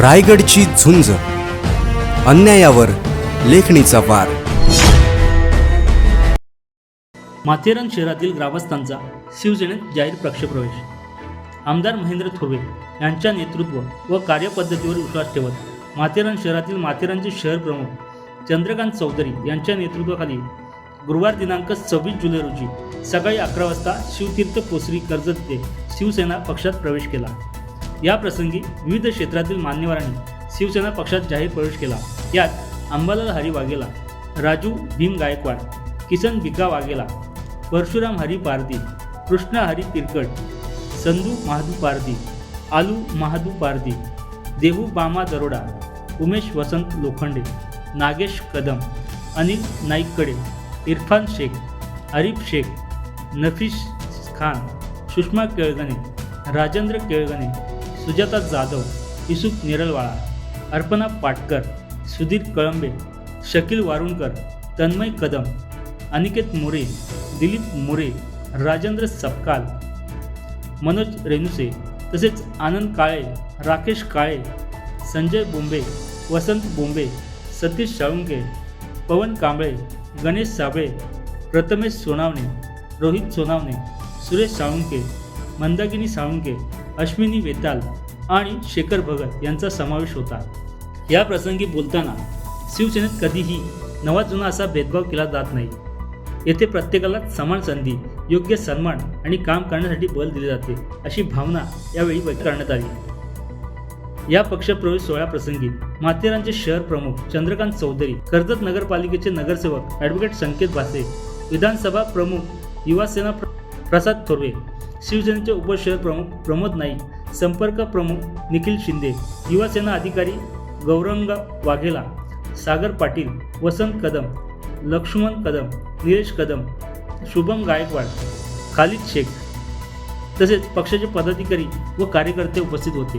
रायगडची झुंज. अन्यायावर लेखणीचा वार. माथेरान शहरातील ग्रामस्थांचा शिवसेनेत जाहीर पक्षप्रवेश आमदार महेंद्र थोरवे यांच्या नेतृत्व व कार्यपद्धतीवर विश्वास ठेवत माथेरान शहरातील माथेरानचे शहर प्रमुख चंद्रकांत चौधरी यांच्या नेतृत्वाखाली गुरुवार दिनांक सव्वीस जुलै रोजी सकाळी अकरा वाजता शिवतीर्थ कोसरी कर्जत ते शिवसेना पक्षात प्रवेश केला. या प्रसंगी विविध क्षेत्रातील मान्यवरांनी शिवसेना पक्षात जाहीर प्रवेश केला. यात अंबालाल हरी वाघेला राजू भीम गायकवाड किसन भिका वाघेला परशुराम हरी पारदी कृष्णा हरी तिरकट संधू महादू पारदी आलू महादू पारदी देहू बामा दरोडा उमेश वसंत लोखंडे नागेश कदम अनिल नाईककडे इरफान शेख अरिफ शेख नफीस खान सुषमा केळगणे राजेंद्र केळगणे सुजाता जाधव युसुफ निरलवाळा अर्पणा पाटकर सुधीर कळंबे शकील वारुणकर तन्मय कदम अनिकेत मोरे दिलीप मोरे राजेंद्र सपकाल मनोज रेणुसे तसेच आनंद काळे राकेश काळे संजय बोंबे वसंत बोंबे सतीश साळुंके पवन कांबळे गणेश साबळे प्रथमेश सोनावणे रोहित सोनावणे सुरेश साळुंके मंदाकिनी साळुंके अश्विनी वेताल आणि शेखर भगत यांचा समावेश होता. या प्रसंगी बोलताना शिवसेनेत कधीही नवा जुना असा भेदभाव केला जात नाही. येथे प्रत्येकाला समान संधी योग्य सन्मान आणि काम करण्यासाठी बल दिले जाते अशी भावना यावेळी व्यक्त करण्यात आली. या पक्षप्रवेश सोहळ्याप्रसंगी माथेरानचे शहर प्रमुख चंद्रकांत चौधरी कर्जत नगरपालिकेचे नगरसेवक ॲडव्होकेट संकेत भासे विधानसभा प्रमुख युवासेना प्र- प्रसाद थोरवे शिवसेनेचे उपशहर प्रमुख प्रमोद नाईक संपर्क प्रमुख निखिल शिंदे युवासेना अधिकारी गौरंग वाघेला सागर पाटील वसंत कदम लक्ष्मण कदम निलेश कदम शुभम गायकवाड खालिद शेख तसेच पक्षाचे पदाधिकारी व कार्यकर्ते उपस्थित होते.